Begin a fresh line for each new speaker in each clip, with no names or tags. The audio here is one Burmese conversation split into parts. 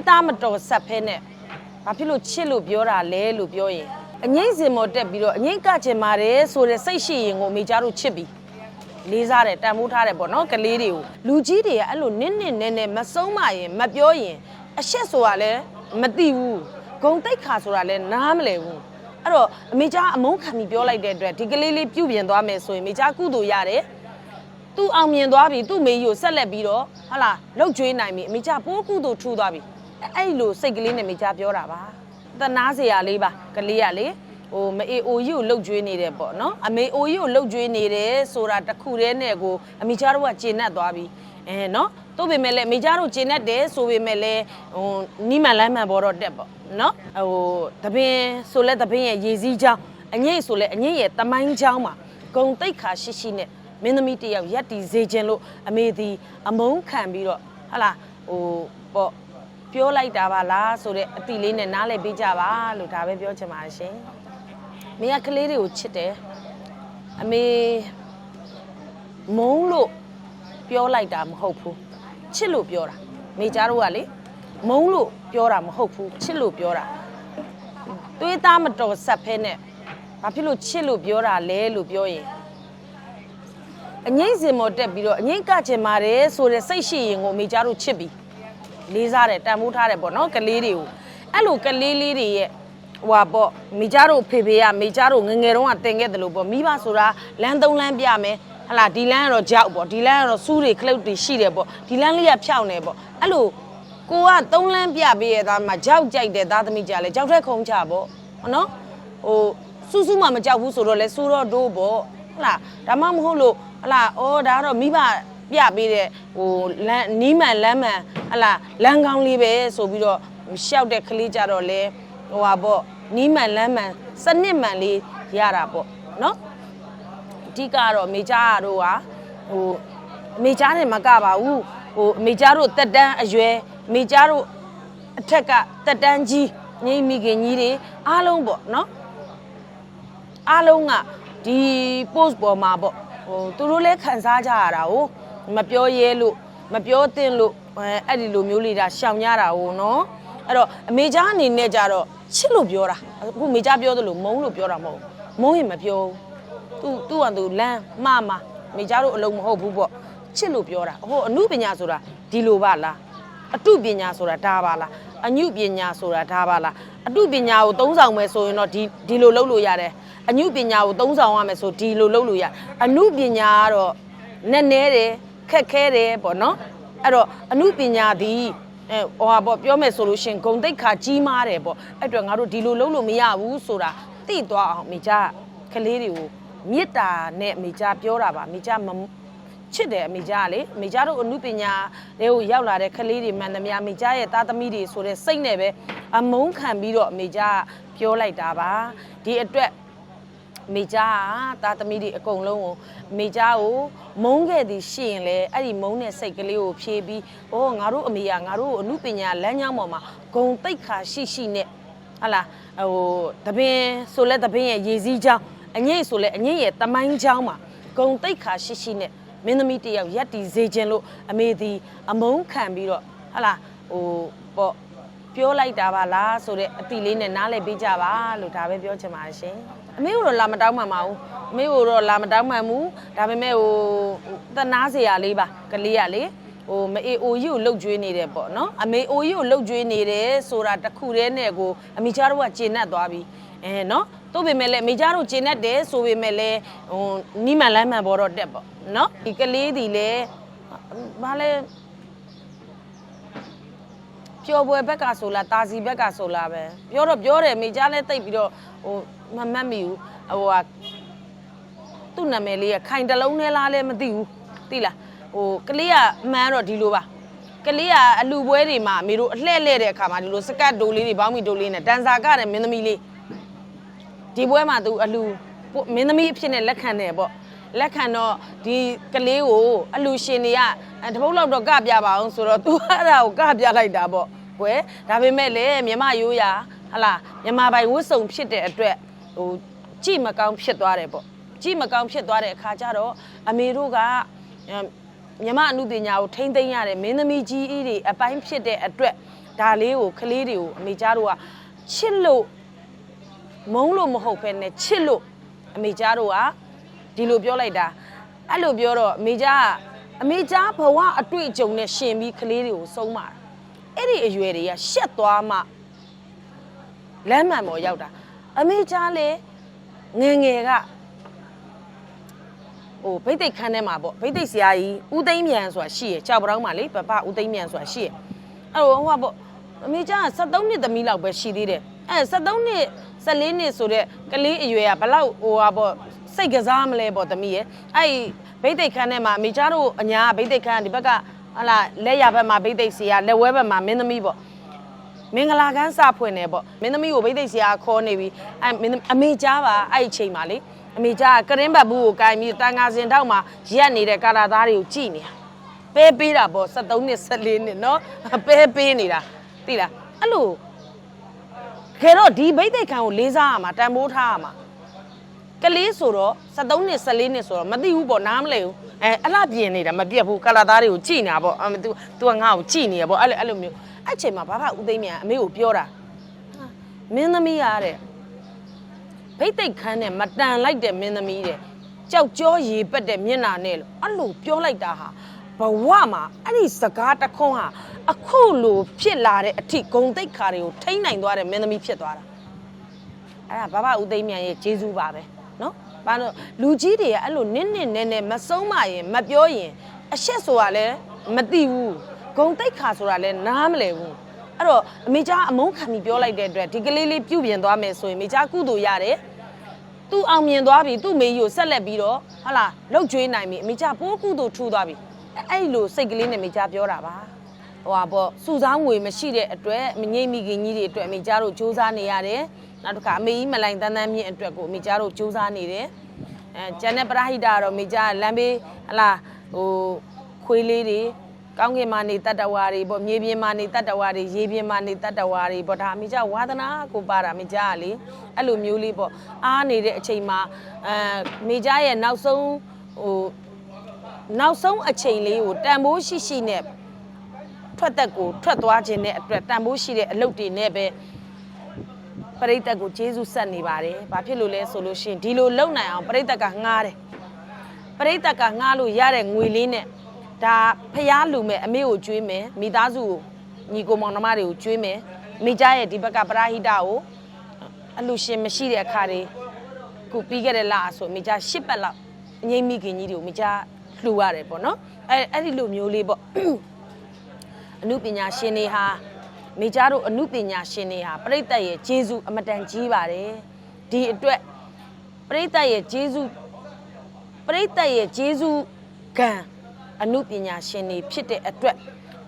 းသားမတော်ဆက်ဖဲနဲ့ဘာဖြစ်လို့ချစ်လို့ပြောတာလဲလို့ပြောရင်အငိမ့်စင်မော်တက်ပြီးတော့အငိမ့်ကချင်ပါတယ်ဆိုတဲ့စိတ်ရှိရင်ကိုအမေကြားတို့ချစ်ပြီးလေးစားတယ်တန်ဖိုးထားတယ်ပေါ့နော်ကလေးတွေကိုလူကြီးတွေကအဲ့လိုနစ်နစ်နဲနဲမဆုံးမရင်မပြောရင်အရှက်ဆိုတာလည်းမသိဘူးဂုံတိတ်ခါဆိုတာလည်းနားမလည်ဘူးအဲ့တော့အမေကြားအမုန်းခံပြီးပြောလိုက်တဲ့အတွက်ဒီကလေးလေးပြုတ်ပြင်သွားမယ်ဆိုရင်အမေကြားကုသိုလ်ရတယ်သူအောင်မြင်သွားပြီသူ့မေကြီးကိုဆက်လက်ပြီးတော့ဟာလာလှုပ်ကြွေးနိုင်ပြီအမေချပိုးကုသိုလ်ထူသွားပြီ အဲ့အဲ့လိုစိတ်ကလေးနဲ့မေချပြောတာပါတနာစရာလေးပါကလေးကလေဟိုမအေအိုကြီးကိုလှုပ်ကြွေးနေတယ်ပေါ့နော်အမေအိုကြီးကိုလှုပ်ကြွေးနေတယ်ဆိုတာတစ်ခုတည်းနဲ့ကိုအမေချတို့ကကျင့်တတ်သွားပြီအဲနော်တို့ပေမဲ့လည်းအမေချတို့ကျင့်တတ်တယ်ဆိုပေမဲ့လည်းဟိုနီးမှန်လမ်းမှန်ပေါ်တော့တက်ပေါ့နော်ဟိုတပင်ဆိုလဲတပင်ရဲ့ရေစည်းချောင်းအငိမ့်ဆိုလဲအငိမ့်ရဲ့တမိုင်းချောင်းမှာဂုံတိတ်ခါရှိရှိနဲ့မင်းသမီးတစ်ယောက်ရက်တီစေခြင်းလို့အမေဒီအမုန်းခံပြီးတော့ဟာလာဟိုပေါ့ ပြောလိုက်တာပါလားဆိုတော့အတိလေးနဲ့နားလည်ပေးကြပါလို့ဒါပဲပြောချင်ပါတယ်ရှင်။မင်းကကလေးတွေကိုချစ်တယ်။အမေမုန်းလို့ပြောလိုက်တာမဟုတ်ဘူး။ချစ်လို့ပြောတာ။မိကြားတို့ကလေမုန်းလို့ပြောတာမဟုတ်ဘူး။ချစ်လို့ပြောတာ။သွေးသားမတော်ဆက်ဖဲနဲ့ဘာဖြစ်လို့ချစ်လို့ပြောတာလဲလို့ပြောရင်အငိမ့်စင်မော်တက်ပြီးတော့အငိမ့်ကချင်ပါတယ်ဆိုတဲ့စိတ်ရှိရင်ကိုအမေကြားတို့ချစ်ပြီး လေးစားတယ်တန်ဖိုးထားတယ်ပေါ့နော်ကလေးတွေကိုအဲ့လိုကလေးလေးတွေရဲ့ဟွာပေါ့မိကြားတို့ဖေဖေကမိကြားတို့ငယ်ငယ်တုန်းကတင်ခဲ့တယ်လို့ပေါ့မိဘဆိုတာလမ်းသုံးလမ်းပြမယ်ဟလာဒီလမ်းကတော့ကြောက်ပေါ့ဒီလမ်းကတော့စူးတွေခလုတ်တွေရှိတယ်ပေါ့ဒီလမ်းလေးကဖြောင်းနေပေါ့အဲ့လိုကိုကသုံးလမ်းပြပေးရသားမှာကြောက်ကြိုက်တယ်သားသမီးကြလဲကြောက်တဲ့ခုံချပေါ့နော်ဟိုစူးစူးမှမကြောက်ဘူးဆိုတော့လဲစူးတော့ဒိုးပေါ့ဟလာဒါမှမဟုတ်လို့ဟလာအော်ဒါကတော့မိဘ ပြပေးတဲ့ဟိုလမ်းနီးမှန်လမ်းမှန်ဟလာလမ်းကောင်းလေးပဲဆိုပြီးတော့ရှောက်တဲ့ကလေးကြတော့လဲဟိုဟာပေါ့နီးမှန်လမ်းမှန်စနစ်မှန်လေးရတာပေါ့နော်အဓိကတော့အမေကြားတို့ကဟိုအမေကြားနဲ့မကပါဘူးဟိုအမေကြားတို့တက်တန်းအရွယ်အမေကြားတို့အထက်ကတက်တန်းကြီးငိမ့်မိခင်ကြီးတွေအားလုံးပေါ့နော်အားလုံးကဒီ post ပေါ်မှာပေါ့ဟိုသူတို့လည်းခံစားကြရတာ哦 မပြောရဲလို့မပြောသင့်လို့အဲအဲ့ဒီလိုမျိုးလေးဒါရှောင်ရတာ哦နော်အဲ့တော့အမေကြားအနေနဲ့ကြတော့ချစ်လို့ပြောတာအခုအမေကြားပြောသလိုမုန်းလို့ပြောတာမဟုတ်ဘူးမုန်းရင်မပြောဘူးသူသူ့ဟာသူလမ်းမှားမှာမိကြတို့အလုံးမဟုတ်ဘူးပေါ့ချစ်လို့ပြောတာဟိုအမှုပညာဆိုတာဒီလိုပါလားအတုပညာဆိုတာဒါပါလားအညုပညာဆိုတာဒါပါလားအတုပညာကိုသုံးဆောင်မယ်ဆိုရင်တော့ဒီဒီလိုလုပ်လို့ရတယ်အညုပညာကိုသုံးဆောင်ရမယ်ဆိုဒီလိုလုပ်လို့ရအနုပညာကတော့နက်နဲတယ် ခက်ခဲတယ်ပေါ့နော်အဲ့တော့အနုပညာဒီအဲဟိုဟာပေါ့ပြောမယ်ဆိုလို့ရှရင်ဂုံတိတ်ခါကြီးမားတယ်ပေါ့အဲ့အတွက်ငါတို့ဒီလိုလုပ်လို့မရဘူးဆိုတာသိသွားအောင်မိကြကလေးတွေကိုမေတ္တာနဲ့အမိကြားပြောတာပါအမိကြားမချစ်တယ်အမိကြားကလေအမိကြားတို့အမှုပညာတွေကိုရောက်လာတဲ့ကလေးတွေမှန်သမျှအမိကြားရဲ့သားသမီးတွေဆိုတဲ့စိတ်နဲ့ပဲအမုန်းခံပြီးတော့အမိကြားကပြောလိုက်တာပါဒီအတွက်အ မိကြားကသားသမီးတွေအကုန်လုံးကိုအမိကြားကိုမုန်းခဲ့သည်ရှိရင်လေအဲ့ဒီမုန်းတဲ့စိတ်ကလေးကိုဖြေပြီးဩငါတို့အမေကငါတို့ကိုအမှုပညာလမ်းကြောင်းပေါ်မှာဂုံတိတ်ခါရှိရှိနဲ့ဟလာဟိုတပင်ဆိုလဲတပင်ရဲ့ရေစည်းချောင်းအငိမ့်ဆိုလဲအငိမ့်ရဲ့တမိုင်းချောင်းမှာဂုံတိတ်ခါရှိရှိနဲ့မင်းသမီးတစ်ယောက်ရက်တီစေခြင်းလို့အမေဒီအမုန်းခံပြီးတော့ဟလာဟိုပေါ့ ပြောလိုက်တာပါလားဆိုတဲ့အတိလေးနဲ့နားလည်ပေးကြပါလို့ဒါပဲပြောချင်ပါတယ်ရှင်အမေကတော့လာမတောင်းမှန်ပါဘူးအမေကတော့လာမတောင်းမှန်ဘူးဒါပေမဲ့ဟိုတနာစရာလေးပါကလေးကလေဟိုမအေအိုကြီးကိုလှုပ်ကြွေးနေတယ်ပေါ့နော်အမေအိုကြီးကိုလှုပ်ကြွေးနေတယ်ဆိုတာတစ်ခုတည်းနဲ့ကိုအမိချားတို့ကကျေနပ်သွားပြီအဲနော်တို့ပေမဲ့လည်းအမိချားတို့ကျေနပ်တယ်ဆိုပေမဲ့လည်းဟိုနီးမှန်လမ်းမှန်ပေါ်တော့တက်ပေါ့နော်ဒီကလေးဒီလည်းဘာလဲ ပျော်ပွဲဘက်ကဆိုလားတာစီဘက်ကဆိုလားပဲပြောတော့ပြောတယ်မိချားလည်းတိတ်ပြီးတော့ဟိုမမှတ်မိဘူးဟိုဟာသူ့နာမည်လေးကခိုင်တလုံးနဲ့လားလည်းမသိဘူးသိလားဟိုကလေးကအမှန်တော့ဒီလိုပါကလေးကအလူပွဲတွေမှာအမေတို့အလှဲ့လှဲ့တဲ့အခါမှာဒီလိုစကတ်ဒိုလေးတွေဘောင်းမီဒိုလေးနဲ့တန်ဆာကတဲ့မင်းသမီးလေးဒီပွဲမှာသူအလူမင်းသမီးအဖြစ်နဲ့လက်ခံတယ်ပေါ့လက်ခံတော့ဒီကလေးကိုအလူရှင်တွေကတပုတ်လောက်တော့ကပြပါအောင်ဆိုတော့ तू အဲ့ဒါကိုကပြလိုက်တာပေါ့ ကွယ်ဒါပေမဲ့လည်းမြမရိုးရာဟလာမြမပိုင်ဝတ်စုံဖြစ်တဲ့အတွက်ဟိုကြည့်မကောင်းဖြစ်သွားတယ်ပေါ့ကြည့်မကောင်းဖြစ်သွားတဲ့အခါကျတော့အမေတို့ကမြမအမှုပညာကိုထိမ့်သိမ်းရတဲ့မင်းသမီးကြီးတွေအပိုင်းဖြစ်တဲ့အတွက်ဒါလေးကိုကလေးတွေကိုအမေကြားတို့ကချစ်လို့မုန်းလို့မဟုတ်ဘဲနဲ့ချစ်လို့အမေကြားတို့ကဒီလိုပြောလိုက်တာအဲ့လိုပြောတော့အမေကြားကအမေကြားဘဝအတွေ့အကြုံနဲ့ရှင်ပြီးကလေးတွေကိုဆုံးမတာ အဲ့ဒီအရွယ်တွေကရှက်သွားမှလမ်းမှန်ပေါ်ရောက်တာအမေကြားလေငယ်ငယ်ကဟိုဗိတ်သိက်ခန်းထဲမှာပေါ့ဗိတ်သိက်ဆရာကြီးဦးသိန်းမြန်ဆိုတာရှိရကြောက်ပတောင်းမှာလေပပဦးသိန်းမြန်ဆိုတာရှိရအဲ့တော့ဟိုကပေါ့အမေကျက73နှစ်သမီးလောက်ပဲရှိသေးတယ်အဲ့73နှစ်14နှစ်ဆိုတဲ့ကလေးအရွယ်ကဘလောက်ဟိုဟာပေါ့စိတ်ကစားမလဲပေါ့သမီးရဲ့အဲ့ဗိတ်သိက်ခန်းထဲမှာအမေကျတို့အညာဗိတ်သိက်ခန်းဒီဘက်က ဟလာလက်ရဘက်မှာဗိတ်သိက်ဆရာလက်ဝဲဘက်မှာမင်းသမီးပေါ့မင်္ဂလာကန်းစဖွင့်နေပေါ့မင်းသမီးကိုဗိသိက်ဆရာခေါ်နေပြီအဲမင်းသမီးအမေကြားပါအဲ့ဒီအချိန်မှာလေအမေကြားကကရင်ဘတ်ဘူးကိုကိုင်ပြီးတန်ငါစင်တောက်မှာရက်နေတဲ့ကာလာသားတွေကိုကြည်နေတာပဲပေးတာပေါ့73နှစ်14နှစ်နော်ပဲပေးနေတာသိလားအဲ့လိုခဲတော့ဒီဗိသိက်ခံကိုလေးစားရမှာတန်ဖိုးထားရမှာကလေးဆိုတော့73နှစ်14နှစ်ဆိုတော့မသိဘူးပေါ့နားမလဲဘူး အဲအလှပြင်နေတာမပြတ်ဘူးကလာသားတွေကိုကြည်နေတာပေါ့အမ तू तू ကငါ့ကိုကြည်နေရပေါ့အဲ့လိုအဲ့လိုမျိုးအဲ့ချိန်မှာဘာဘာဦးသိမ်းမြန်အမေကိုပြောတာဟာမင်းသမီးရတဲ့ဖိတ်သိက်ခန်းနဲ့မတန်လိုက်တဲ့မင်းသမီးတဲ့ကြောက်ကြောရေပက်တဲ့မျက်နှာနဲ့လို့အဲ့လိုပြောလိုက်တာဟာဘဝမှာအဲ့ဒီစကားတခွန်းဟာအခုလိုဖြစ်လာတဲ့အထီဂုံတိတ်ခါတွေကိုထိမ့်နိုင်သွားတဲ့မင်းသမီးဖြစ်သွားတာအဲ့ဒါဘာဘာဦးသိမ်းမြန်ရဲ့ဂျေဇူးပါပဲနော် ဘာလို့လူကြီးတွေကအဲ့လိုနစ်နစ်နဲနဲမဆုံးမရင်မပြောရင်အရှက်ဆိုတာလည်းမသိဘူးဂုံတိတ်ခါဆိုတာလည်းနားမလဲဘူးအဲ့တော့အမေကြားအမုန်းခံပြီးပြောလိုက်တဲ့အတွက်ဒီကလေးလေးပြုတ်ပြင်သွားမယ်ဆိုရင်အမေကြားကုသိုလ်ရတယ်သူအောင်မြင်သွားပြီသူ့မေကြီးကိုဆက်လက်ပြီးတော့ဟာလာလှုပ်ကြွေးနိုင်ပြီအမေကြားပိုးကုသိုလ်ထူသွားပြီအဲ့အဲ့လိုစိတ်ကလေးနဲ့အမေကြားပြောတာပါ ဟိုဟာပေါ့စုဆောင်းငွေမရှိတဲ့အတွက်မငိမ့်မိခင်ကြီးတွေအတွက်အမေကြားတို့စူးစမ်းနေရတယ်နောက်တစ်ခါအမေကြီးမလိုင်တန်းတန်းမြင့်အတွက်ကိုအမေကြားတို့စူးစမ်းနေတယ်အဲကျန်တဲ့ပရဟိတကတော့အမေကြားလမ်းဘေးဟလာဟိုခွေးလေးတွေကောင်းကင်မာနေတတ္တဝါတွေပေါ့မြေပြင်မာနေတတ္တဝါတွေရေပြင်မာနေတတ္တဝါတွေပေါ့ဒါအမေကြားဝါသနာကိုပါတာအမေကြားကလေအဲ့လိုမျိုးလေးပေါ့အားနေတဲ့အချိန်မှာအဲအမေကြားရဲ့နောက်ဆုံးဟိုနောက်ဆုံးအချိန်လေးကိုတန်ဖိုးရှိရှိနဲ့ ထွက်သက်ကိုထွက်သွားခြင်းနဲ့အတွက်တန်ဖိုးရှိတဲ့အလုပ်တွေနဲ့ပဲပရိသတ်ကိုကျေးဇူးဆက်နေပါတယ်။ဘာဖြစ်လို့လဲဆိုလို့ရှိရင်ဒီလိုလုံနိုင်အောင်ပရိသတ်ကငှားတယ်။ပရိသတ်ကငှားလို့ရတဲ့ငွေလေးနဲ့ဒါဖျားလူမဲ့အမေကိုကျွေးမယ်မိသားစုကိုညီကိုမောင်နှမတွေကိုကျွေးမယ်မိကြရဲ့ဒီဘက်ကပရာဟိတကိုအလူရှင်မရှိတဲ့အခါတွေခုပြီးခဲ့တဲ့လအဆိုမိကြ၈ပတ်လောက်အငိမ့်မိခင်ကြီးတွေကိုမိကြလှူရတယ်ပေါ့နော်အဲအဲ့ဒီလိုမျိုးလေးပေါ့ အမှုပညာရှင်တွေဟာမိကြတို့အမှုပညာရှင်တွေဟာပြိတ္တရဲ့ဂျေဇုအမတန်ကြီးပါတယ်ဒီအတွက်ပြိတ္တရဲ့ဂျေဇုပြိတ္တရဲ့ဂျေဇုကံအမှုပညာရှင်တွေဖြစ်တဲ့အတွက်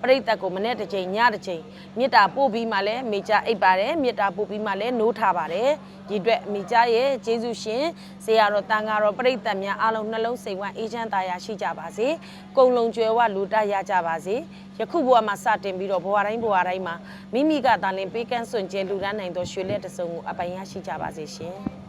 ပြိတ္တကိုမနေ့တစ်ချိန်ညတစ်ချိန်မေတ္တာပို့ပြီးမှလည်းမိကြအိပ်ပါတယ်မေတ္တာပို့ပြီးမှလည်းနိုးထားပါတယ်ဒီအတွက်မိကြရဲ့ဂျေဇုရှင်ဆရာတော်တန်ဃာတော်ပြိတ္တများအားလုံးနှလုံးစိတ်ဝမ်းအေးချမ်းသာယာရှိကြပါစေကုံလုံးကျွယ်ဝလူတရကြပါစေယခုဘဝမှာစတင်ပြီးတော့ဘဝတိုင်းဘဝတိုင်းမှာမိမိကသာလင်ပေးကမ်းစွန့်ကြဲလူဒန်းနိုင်သောရွှေလက်တစ်စုံကိုအပိုင်ရရှိကြပါစေရှင်